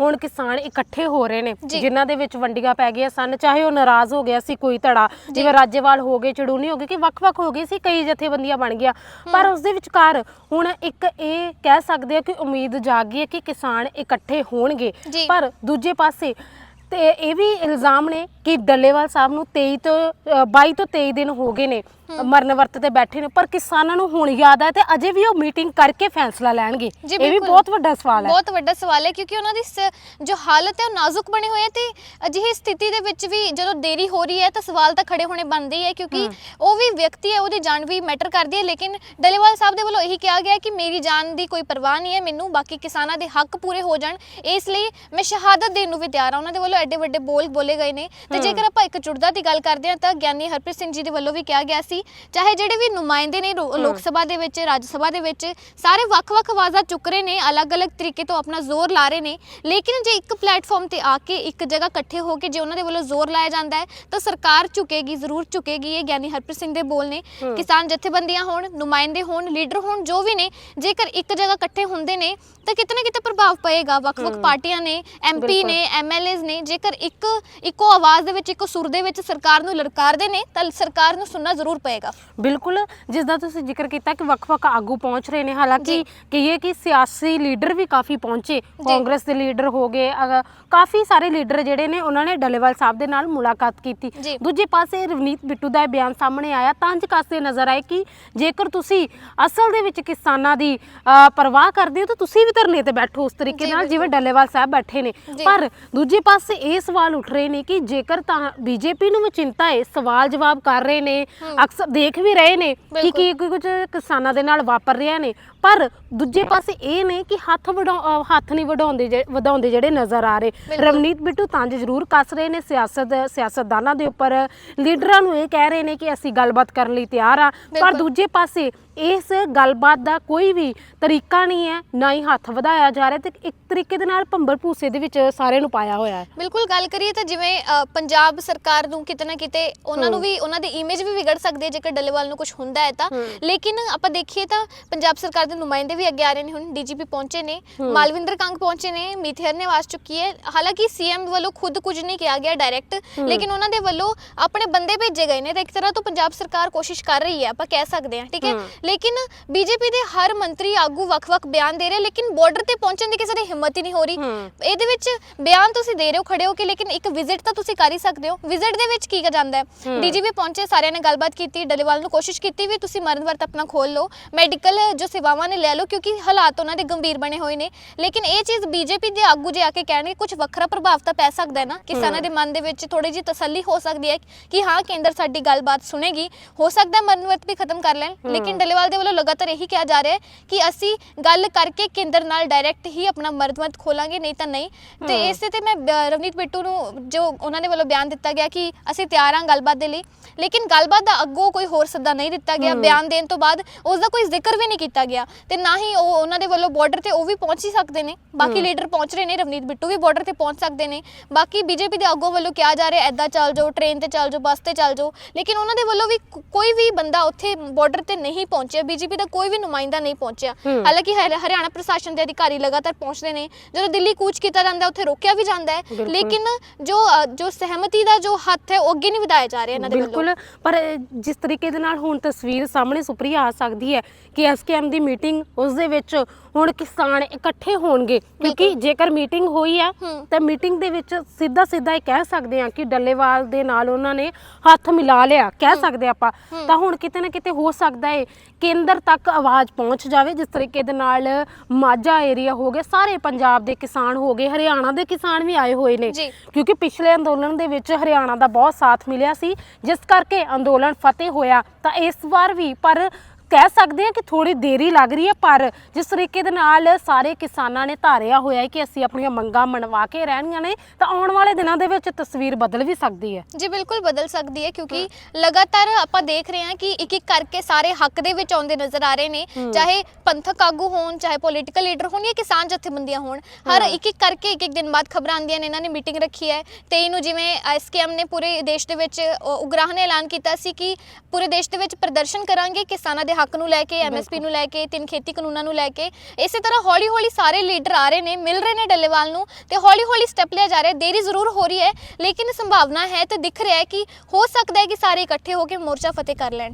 ਹੁਣ ਕਿਸਾਨ ਇਕੱਠੇ ਹੋ ਰਹੇ ਨੇ। ਜਿਨ੍ਹਾਂ ਦੇ ਵਿੱਚ ਵੰਡੀਆਂ ਪੈ ਗਈਆਂ ਸਨ ਚਾਹੇ ਉਹ ਨਾਰਾਜ਼ ਹੋ ਗਿਆ ਸੀ ਕੋਈ ਧੜਾ ਜਿਵੇਂ ਰਾਜੇਵਾਲ ਹੋ ਗਏ ਚੜੂਨੀ ਹੋ ਗਏ ਕਿ ਵੱਖ-ਵੱਖ ਹੋ ਗਏ ਸੀ ਕਈ ਜਥੇਬੰਦੀਆਂ ਬਣ ਗਿਆ ਪਰ ਉਸ ਦੇ ਵਿਚਕਾਰ ਹੁਣ ਇੱਕ ਇਹ ਕਹਿ ਸਕਦੇ ਆ ਕਿ ਉਮੀਦ ਜਾਗੀ ਹੈ ਕਿ ਕਿਸਾਨ ਇਕੱਠੇ ਹੋਣਗੇ। ਪਰ ਦੂਜੇ ਪਾਸੇ ਤੇ ਇਹ ਵੀ ਇਲਜ਼ਾਮ ਨੇ ਕਿ ਡੱਲੇਵਾਲ ਸਾਹਿਬ ਨੂੰ 23 ਤੋਂ ਅ, 22 ਤੋਂ 23 ਦਿਨ ਹੋ ਗਏ ਨੇ ਮਰਨ ਵਰਤ ਤੇ ਬੈਠੇ ਨੇ ਪਰ ਕਿਸਾਨਾਂ ਨੂੰ ਹੁਣ ਯਾਦ ਆਇਆ ਤੇ ਅਜੇ ਵੀ ਉਹ ਮੀਟਿੰਗ ਕਰਕੇ ਫੈਸਲਾ ਲੈਣਗੇ। ਜੀ, ਇਹ ਵੀ ਬਿਲਕੁਲ। ਬਹੁਤ ਵੱਡਾ ਸਵਾਲ ਹੈ। ਬਹੁਤ ਵੱਡਾ ਸਵਾਲ ਹੈ ਕਿਉਂਕਿ ਉਹਨਾਂ ਦੀ ਸ- ਜੋ ਹਾਲਤ ਹੈ ਉਹ ਨਾਜ਼ੁਕ ਬਣੀ ਹੋਈ ਹੈ ਤੇ ਅਜਿਹੀ ਸਥਿਤੀ ਦੇ ਵਿੱਚ ਵੀ ਜਦੋਂ ਦੇਰੀ ਹੋ ਰਹੀ ਹੈ ਤਾਂ ਸਵਾਲ ਤਾਂ ਖੜੇ ਹੋਣੇ ਬਣਦੇ ਹੀ ਹੈ ਕਿਉਂਕਿ ਉਹ ਵੀ ਵਿਅਕਤੀ ਹੈ ਉਹਦੀ ਜਾਨ ਵੀ ਮੈਟਰ ਕਰਦੀ ਹੈ ਲੇਕਿਨ ਡਲੇਵਾਲ ਸਾਹਿਬ ਦੇ ਵੱਲੋਂ ਇਹੀ ਕਿਹਾ ਗਿਆ ਹੈ ਕਿ ਮੇਰੀ ਜਾਨ ਦੀ ਕੋਈ ਪਰਵਾਹ ਨਹੀਂ ਹੈ ਮੈਨੂੰ ਬਾਕੀ ਕਿਸਾਨਾਂ ਦੇ ਹੱਕ ਪੂਰੇ ਹੋ ਜਾਣ। ਇਸ ਲਈ ਮੈਂ ਸ਼ਹਾਦਤ ਦੇਣ ਨੂੰ ਵੀ ਤਿਆਰ ਹਾਂ। ਉਹਨਾਂ ਦੇ ਵੱਲੋਂ ਐਡੇ ਵੱਡੇ ਬੋਲ ਬੋਲੇ ਗਏ ਨੇ। ਤੇ ਜੇਕਰ ਆਪਾਂ ਇੱਕ ਜੁੜਦਾ ਦੀ ਗੱਲ ਕਰਦੇ ਹਾਂ ਤਾਂ ਗਿਆਨੀ ਹਰਪ੍ਰੀਤ ਸਿੰਘ ਜੀ ਦੇ ਵੱਲੋਂ ਵੀ ਕਿਹਾ ਗਿਆ ਸੀ ਚਾਹੇ ਜਿਹੜੇ ਵੀ ਨੁਮਾਇੰਦੇ ਨੇ ਰੋ- ਲੋਕ ਸਭਾ ਦੇ ਵਿੱਚ ਰਾਜ ਸਭਾ ਦੇ ਵਿੱਚ ਸਾਰੇ ਵੱਖ-ਵੱਖ ਆਵਾਜ਼ਾਂ ਚੁੱਕ ਰਹੇ ਨੇ ਅਲੱਗ-ਅਲੱਗ ਤਰੀਕੇ ਤੋਂ ਆਪਣਾ ਜ਼ੋਰ ਲਾ ਰਹੇ ਨੇ ਲੇਕਿਨ ਜੇ ਇੱਕ ਪਲੇਟਫਾਰਮ ਤੇ ਆ ਕੇ ਇੱਕ ਜਗ੍ਹਾ ਇਕੱਠੇ ਹੋ ਕੇ ਜੇ ਉਹਨਾਂ ਦੇ ਵੱਲੋਂ ਜ਼ੋਰ ਲਾਇਆ ਜਾਂਦਾ ਹੈ ਤਾਂ ਸਰਕਾਰ ਝੁਕੇਗੀ ਜ਼ਰੂਰ ਝੁਕੇਗੀ ਇਹ ਗਿਆਨੀ ਹਰਪ੍ਰੀਤ ਸਿੰਘ ਦੇ ਬੋਲ ਨੇ। ਕਿਸਾਨ ਜਥੇਬੰਦੀਆਂ ਹੋਣ ਨੁਮਾਇੰਦੇ ਹੋਣ ਲੀਡਰ ਹੋਣ ਜੋ ਵੀ ਨੇ ਜੇਕਰ ਇੱਕ ਜਗ੍ਹਾ ਇਕੱਠੇ ਹੁੰਦੇ ਨੇ ਤਾਂ ਕਿਤੇ ਨਾ ਕਿਤੇ ਪ੍ਰਭਾਵ ਪਏਗਾ। ਵੱਖ-ਵੱਖ ਪਾਰਟੀਆਂ ਨੇ ਐਮਪੀ। ਨੇ ਐਮਐਲਏਜ਼ ਨੇ ਜੇਕਰ ਇੱਕ ਇੱਕੋ ਆਵਾਜ਼ ਦੇ ਵਿੱਚ ਇੱਕੋ ਸੁਰ ਦੇ ਵਿੱਚ ਸਰਕਾਰ ਨੂੰ ਲਲਕਾਰਦੇ ਨੇ ਤਾਂ ਸਰਕਾਰ ਨੂੰ ਸੁਣਨਾ ਜ਼ਰੂਰ ਪਏਗਾ। ਬਿਲਕੁਲ ਜਿਸ ਦਾ ਤੁਸੀਂ ਜ਼ਿਕਰ ਕੀਤਾ ਕਿ ਵੱਖ-ਵੱਖ ਆਗੂ ਪਹੁੰਚ ਰਹੇ ਨੇ। ਹਾਲਾਂਕਿ ਕਹੀਏ ਕਿ ਸਿਆਸੀ ਲੀਡਰ ਵੀ ਕਾਫੀ ਪਹੁੰਚੇ। ਕਾਂਗਰਸ ਦੇ ਲੀਡਰ ਹੋ ਗਏ ਕਾਫੀ ਸਾਰੇ ਲੀਡਰ ਜਿਹੜੇ ਨੇ ਉਹਨਾਂ ਨੇ ਡੱਲੇਵਾਲ ਸਾਹਿਬ ਦੇ ਨਾਲ ਮੁਲਾਕਾਤ ਕੀਤੀ। ਦੂਜੇ ਪਾਸੇ ਰਵਨੀਤ ਬਿੱਟੂ ਦਾ ਇਹ ਬਿਆਨ ਸਾਹਮਣੇ ਆਇਆ ਤਾਂ ਅੰਜ ਕਾਸੇ ਨਜ਼ਰ ਆਏ ਕਿ ਜੇਕਰ ਤੁਸੀਂ ਅਸਲ ਦੇ ਵਿੱਚ ਕਿਸਾਨਾਂ ਦੀ ਪਰਵਾਹ ਕਰਦੇ ਹੋ ਤਾਂ ਤੁਸੀਂ ਵੀ ਧਰਨੇ ਤੇ ਬੈਠੋ ਉਸ ਤਰੀਕੇ ਨਾਲ। ਜਿਵੇਂ ਡੱਲੇਵਾਲ ਸਾਹਿਬ ਬੈਠੇ ਨੇ। ਪਰ ਦੂਜੇ ਪਾਸੇ ਇਹ ਸਵਾਲ ਉੱਠ ਰਹੇ ਨੇ ਕਿ ਜੇਕਰ ਤਾਂ ਬੀਜੇਪੀ ਨੂੰ ਵੀ ਚਿੰਤਾ ਹੈ ਸਵਾਲ ਜਵਾਬ ਕਰ ਰਹੇ ਨੇ ਅਕਸਰ ਦੇਖ ਵੀ ਰਹੇ ਨੇ ਕਿ। ਕੀ ਕੁਝ ਕਿਸਾਨਾਂ ਦੇ ਨਾਲ ਵਾਪਰ ਰਿਹਾ ਨੇ। ਪਰ ਦੂਜੇ ਪਾਸੇ ਇਹ ਨੇ ਕਿ ਹੱਥ ਵਡਾਉ ਹੱਥ ਨਹੀਂ ਵਡਾਉਂਦੇ ਵਧਾਉਂਦੇ ਜਿਹੜੇ ਨਜ਼ਰ ਆ ਰਹੇ। ਰਵਨੀਤ ਬਿੱਟੂ ਤੰਜ ਜ਼ਰੂਰ ਕੱਸ ਰਹੇ ਨੇ ਸਿਆਸਤ ਸਿਆਸਤਦਾਨਾਂ ਦੇ ਉੱਪਰ। ਲੀਡਰਾਂ ਨੂੰ ਇਹ ਕਹਿ ਰਹੇ ਨੇ ਕਿ ਅਸੀਂ ਗੱਲਬਾਤ ਕਰਨ ਲਈ ਤਿਆਰ ਆ। ਪਰ। ਦੂਜੇ ਪਾਸੇ ਇਸ ਗੱਲਬਾਤ ਦਾ ਕੋਈ ਵੀ ਤਰੀਕਾ ਨਹੀਂ ਹੈ ਨਾ ਹੀ ਹੱਥ ਵਧਾਇਆ ਜਾ ਰਿਹਾ ਤੇ ਇੱਕ ਤਰੀਕੇ ਦੇ ਨਾਲ ਭੰਬਰ ਭੂਸੇ ਦੇ ਵਿੱਚ ਸਾਰਿਆਂ ਨੂੰ ਪਾਇਆ ਹੋਇਆ ਹੈ। ਬਿਲਕੁਲ ਗੱਲ ਕਰੀਏ ਤਾਂ ਜਿਵੇਂ ਪੰਜਾਬ ਸਰਕਾਰ ਨੂੰ ਕਿਤੇ ਨਾ ਕਿਤੇ ਉਹਨਾਂ ਨੂੰ ਵੀ ਉਹਨਾਂ ਦੀ ਇਮੇਜ ਵੀ ਵਿਗੜ ਸਕਦੀ ਹੈ ਜੇਕਰ ਡੱਲੇਵਾਲ ਨੂੰ ਕੁਝ ਹੁੰਦਾ ਹੈ ਤਾਂ। ਲੇਕਿਨ ਆਪਾਂ ਦੇਖੀਏ ਤਾਂ ਪੰਜਾਬ ਸਰਕਾਰ ਦੇ ਨੁਮਾਇੰਦੇ ਵੀ ਅੱਗੇ ਆ ਰਹੇ ਨੇ ਹੁਣ ਡੀਜੀਪੀ ਪਹੁੰਚੇ ਨੇ ਮਾਲਵਿੰਦਰ ਕੰਗ ਪਹੁੰਚੇ ਨੇ ਮੀਥੇਰ ਨੇ ਆਵਾਜ਼ ਚੁੱਕੀ ਹੈ। ਹਾਲਾਂਕਿ ਸੀਐਮ ਵੱਲੋਂ ਖੁਦ ਕੁਝ ਨਹੀਂ ਕਿਹਾ ਗਿਆ ਡਾਇਰੈਕਟ ਲੇਕਿਨ ਉਹਨਾਂ ਦੇ ਵੱਲੋਂ ਆਪਣੇ ਬੰਦੇ ਭੇਜੇ ਗਏ ਨੇ ਤਾਂ ਇੱਕ ਤਰ੍ਹਾਂ ਤੋਂ ਪੰਜਾਬ ਸਰਕਾਰ ਕੋਸ਼ਿਸ਼ ਕਰ ਰਹੀ ਹੈ ਆਪਾਂ ਕਹਿ ਸਕਦੇ ਹਾਂ ਠੀਕ ਹੈ? ਲੇਕਿਨ ਬੀਜੇਪੀ ਦੇ ਹਰ ਮੰਤਰੀ ਆਗੂ ਵੱਖ-ਵੱਖ ਬਿਆਨ ਦੇ ਰਹੇ ਲੇਕਿਨ ਬਾਰਡਰ ਤੇ ਪਹੁੰਚਣ ਦੀ ਕਿਸੇ ਦੀ ਹਿੰਮਤ ਹੀ ਨਹੀਂ ਹੋ ਰਹੀ। ਇਹਦੇ ਵਿੱਚ ਬਿਆਨ ਤੁਸੀਂ ਦੇ ਰਹੇ ਹੋ ਖੜੇ ਹੋ ਕੇ ਲੇਕਿਨ ਇੱਕ ਵਿਜ਼ਿਟ ਤਾਂ ਤੁਸੀਂ ਕਰ ਹੀ ਸਕਦੇ ਹੋ। ਵਿਜ਼ਿਟ ਦੇ ਵਿੱਚ ਕੀ ਕਰ ਜਾਂਦਾ ਹੈ? ਡੀਜੀਪੀ ਪਹੁੰਚੇ ਸਾਰਿਆਂ ਨੇ ਗੱਲਬਾਤ ਕੀਤੀ ਡੱਲੇਵਾਲ ਨੂੰ ਕੋਸ਼ਿਸ਼ ਕੀਤੀ ਵੀ ਤੁਸੀਂ ਮਰਨ ਵਰਤ ਆਪਣਾ ਖੋਲ ਲਓ। ਮੈਡੀਕਲ ਜੋ ਸੇਵਾਵਾਂ ਨੇ ਲੈ ਲਓ ਕਿਉਂਕਿ ਹਾਲਾਤ ਉਹਨਾਂ ਦੇ ਗੰਭੀਰ ਬਣੇ ਹੋਏ ਨੇ। ਲੇਕਿਨ ਇਹ ਚੀਜ਼ ਬੀਜੇਪੀ ਦੇ ਆਗੂ ਜੇ ਆ ਕੇ ਕਹਿਣਗੇ ਕੁਝ ਵੱਖਰਾ ਪ੍ਰਭਾਵ ਤਾਂ ਪੈ ਸਕਦਾ ਹੈ ਨਾ? ਕਿਸਾਨਾਂ ਦੇ ਮਨ ਦੇ ਵਿੱਚ ਥੋੜੀ ਜਿਹੀ ਤਸੱਲੀ ਹੋ ਸਕਦੀ ਹੈ ਕਿ ਹਾਂ ਕੇਂਦਰ ਸਾਡੀ ਗੱਲਬਾਤ ਸੁਣੇਗੀ। ਹੋ ਸਕਦਾ ਮਰਨ ਵਰਤ ਵੀ ਖਤਮ ਕਰ ਲੈਣ। ਲੇਕਿਨ ਡੱਲੇਵਾਲ ਦੇ ਵੱਲੋਂ ਲਗਾਤਾਰ ਇਹੀ ਕਿਹਾ ਜਾ ਰਿਹਾ ਹੈ ਕਿ ਅਸੀਂ ਗੱਲ ਕਰਕੇ ਕੇਂਦਰ ਨਾਲ ਡਾਇਰੈਕਟ ਹੀ ਆਪਣਾ ਮਰਨ ਵਰਤ ਖੋਲਾਂਗੇ ਨਹੀਂ ਤਾਂ ਨਹੀਂ। ਤੇ ਇਸੇ ਤੇ ਮੈਂ ਰਵਨੀਤ ਬਿੱਟੂ ਨੂੰ ਜੋ ਉਹਨਾਂ ਦੇ ਵੱਲੋਂ ਬਿਆਨ ਦਿੱਤਾ ਗਿਆ ਕਿ ਅਸੀਂ ਤਿਆਰ ਹਾਂ ਗੱਲਬਾਤ ਦੇ ਲਈ। ਲੇਕਿਨ ਗੱਲਬਾਤ ਦਾ ਅੱਗੋਂ ਕੋਈ ਹੋਰ ਸੱਦਾ ਨਹੀਂ ਦਿੱਤਾ ਗਿਆ। ਬਿਆਨ ਦੇਣ ਤੋਂ ਬਾਅਦ ਉਸ ਦਾ ਕੋਈ ਜ਼ਿਕਰ ਵੀ ਨਹੀਂ ਕੀਤਾ ਗਿਆ। ਤੇ ਨਾ ਹੀ ਉਹ ਉਹਨਾਂ ਦੇ ਵੱਲੋਂ ਬਾਰਡਰ ਤੇ ਉਹ ਵੀ ਪਹੁੰਚ ਹੀ ਸਕਦੇ ਨੇ। ਬਾਕੀ ਲੀਡਰ ਪਹੁੰਚ ਰਹੇ ਨੇ। ਰਵਨੀਤ ਬਿੱਟੂ ਵੀ ਬਾਰਡਰ ਤੇ ਪਹੁੰਚ ਸਕਦੇ ਨੇ। ਬਾਕੀ ਬੀਜੇਪੀ ਦੇ ਆਗੂ ਵੱਲੋਂ ਕਿਹਾ ਜਾ ਰਿਹਾ ਐਦਾਂ ਚੱਲ ਜਾਓ ਟ੍ਰੇਨ ਤੇ ਚੱਲ ਜਾਓ ਬੱਸ ਤੇ ਚੱਲ ਜਾਓ। ਲੇਕਿਨ ਉਹਨਾਂ ਦੇ ਵੱਲੋਂ ਵੀ ਕੋ- ਕੋਈ ਵੀ ਬੰਦਾ ਉੱਥੇ ਬਾਰਡਰ ਤੇ ਨਹੀਂ ਪਹੁੰਚਿਆ। ਬੀਜੇਪੀ ਦਾ ਕੋਈ ਵੀ ਨੁਮਾਇੰਦਾ ਨਹੀਂ ਪਹੁੰਚਿਆ। ਹਾਲਾਂਕਿ ਹਰਿ- ਹਰਿਆਣਾ ਪ੍ਰਸ਼ਾਸਨ ਦੇ ਅਧਿਕਾਰੀ ਲਗਾਤਾਰ ਪਹੁੰਚਦੇ ਨੇ। ਜਦੋਂ ਦਿੱਲੀ ਕੂਚ ਕੀਤਾ ਜਾਂਦਾ ਉੱਥੇ ਰੋਕਿਆ ਵੀ ਜਾਂਦਾ ਹੈ। ਬਿਲਕੁਲ। ਲੇਕਿਨ ਜੋ ਅ, ਜੋ ਸਹਿਮਤੀ ਦਾ ਜੋ ਹੱਥ ਹੈ ਉਹ ਅੱਗੇ ਨਹੀਂ ਵਧਾਇਆ ਜਾ ਰਿਹਾ ਇਹਨਾਂ ਦੇ ਵੱਲੋਂ। ਬਿਲਕੁਲ। ਪਰ ਜਿਸ ਤਰੀਕੇ ਦੇ ਨਾਲ ਹੁਣ ਤਸਵੀਰ ਸਾਹਮਣੇ ਸੁਪਰੀ ਆ ਸਕਦੀ ਹੈ ਕਿ ਐਸਕੇਐਮ ਦੀ ਮੀਟਿੰਗ ਉਸ ਦੇ ਵਿੱਚ ਹੁਣ ਕਿਸਾਨ ਇਕੱਠੇ ਹੋਣਗੇ। ਕਿਉਂਕਿ। ਜੇਕਰ ਮੀਟਿੰਗ ਹੋਈ ਆ। ਤਾਂ ਮੀਟਿੰਗ ਦੇ ਵਿੱਚ ਸਿੱਧਾ ਸਿੱਧਾ ਇਹ ਕਹਿ ਸਕਦੇ ਆ ਕਿ ਡੱਲੇਵਾਲ ਦੇ ਨਾਲ ਉਹਨਾਂ ਨੇ ਹੱਥ ਮਿਲਾ ਲਿਆ ਕਹਿ ਸਕਦੇ ਆਪਾਂ। ਤਾਂ ਹੁਣ ਕਿਤੇ ਨਾ ਕਿਤੇ ਹੋ ਸਕਦਾ ਹੈ ਕੇਂਦਰ ਤੱਕ ਆਵਾਜ਼ ਪਹੁੰਚ ਜਾਵੇ ਜਿਸ ਤਰੀਕੇ ਦੇ ਨਾਲ ਮਾਝਾ ਏਰੀਆ ਹੋ ਗਿਆ ਸਾਰੇ ਪੰਜਾਬ ਦੇ ਕਿਸਾਨ ਹੋ ਗਏ ਹਰਿਆਣਾ ਦੇ ਕਿਸਾਨ ਵੀ ਆਏ ਹੋਏ ਨੇ। ਕਿਉਂਕਿ ਪਿਛਲੇ ਅੰਦੋਲਨ ਦੇ ਵਿੱਚ ਹਰਿਆਣਾ ਦਾ ਬਹੁਤ ਸਾਥ ਮਿਲਿਆ ਸੀ। ਜਿਸ ਕਰਕੇ ਅੰਦੋਲਨ ਫਤਿਹ ਹੋਇਆ ਤਾਂ ਇਸ ਵਾਰ ਵੀ ਪਰ ਕਹਿ ਸਕਦੇ ਆ ਕਿ ਥੋੜੀ ਦੇਰੀ ਲੱਗ ਰਹੀ ਹੈ ਪਰ ਜਿਸ ਤਰੀਕੇ ਦੇ ਨਾਲ ਸਾਰੇ ਕਿਸਾਨਾਂ ਨੇ ਧਾਰਿਆ ਹੋਇਆ ਹੈ ਕਿ ਅਸੀਂ ਆਪਣੀਆਂ ਮੰਗਾਂ ਮਨਵਾ ਕੇ ਰਹਿਣੀਆਂ ਨੇ ਤਾਂ ਆਉਣ ਵਾਲੇ ਦਿਨਾਂ ਦੇ ਵਿੱਚ ਤਸਵੀਰ ਬਦਲ ਵੀ ਸਕਦੀ ਹੈ। ਜੀ ਬਿਲਕੁਲ ਬਦਲ ਸਕਦੀ ਹੈ ਕਿਉਂਕਿ ਲਗਾਤਾਰ ਆਪਾਂ ਦੇਖ ਰਹੇ ਹਾਂ ਕਿ ਇੱਕ ਇੱਕ ਕਰਕੇ ਸਾਰੇ ਹੱਕ ਦੇ ਵਿੱਚ ਆਉਂਦੇ ਨਜ਼ਰ ਆ ਰਹੇ ਨੇ ਚਾਹੇ ਪੰਥਕ ਆਗੂ ਹੋਣ ਚਾਹੇ ਪੋਲੀਟੀਕਲ ਲੀਡਰ ਹੋਣ ਜਾਂ ਕਿਸਾਨ ਜਥੇਬੰਦੀਆਂ ਹੋਣ। ਹਰ ਇੱਕ ਇੱਕ ਕਰਕੇ ਇੱਕ ਇੱਕ ਦਿਨ ਬਾਅਦ ਖਬਰਾਂ ਆਉਂਦੀਆਂ ਨੇ ਇਹਨਾਂ ਨੇ ਮੀਟਿੰਗ ਰੱਖੀ ਹੈ। 23 ਨੂੰ ਜਿਵੇਂ ਐਸਕੇਐਮ ਨੇ ਪੂਰੇ ਦੇਸ਼ ਦੇ ਵਿੱਚ ਉਗਰਾਹ ਨੇ ਐਲਾਨ ਕੀਤਾ ਸੀ ਕਿ ਪੂਰੇ ਦੇਸ਼ ਦੇ ਵਿੱਚ ਪ੍ਰਦਰਸ਼ਨ ਕਰਾਂਗੇ ਕਿਸਾਨਾਂ ਦੇ ਹੱਕ ਨੂੰ ਲੈ ਕੇ ਐਮਐਸਪੀ ਨੂੰ ਲੈ ਕੇ ਤਿੰਨ ਖੇਤੀ ਕਾਨੂੰਨਾਂ ਨੂੰ ਲੈ ਕੇ ਇਸੇ ਤਰ੍ਹਾਂ ਹੌਲੀ ਹੌਲੀ ਸਾਰੇ ਲੀਡਰ ਆ ਰਹੇ ਨੇ ਮਿਲ ਰਹੇ ਨੇ ਡੱਲੇਵਾਲ ਨੂੰ ਤੇ ਹੌਲੀ ਹੌਲੀ ਸਟੈਪ ਲਿਆ ਜਾ ਰਿਹਾ। ਦੇਰੀ ਜ਼ਰੂਰ ਹੋ ਰਹੀ ਹੈ ਲੇਕਿਨ ਸੰਭਾਵਨਾ ਹੈ ਤੇ ਦਿਖ ਰਿਹਾ ਹੈ ਕਿ ਹੋ ਸਕਦਾ ਹੈ ਕਿ ਸਾਰੇ ਇਕੱਠੇ ਹੋ ਕੇ ਮੋਰਚਾ ਫਤਿਹ ਕਰ ਲੈਣ।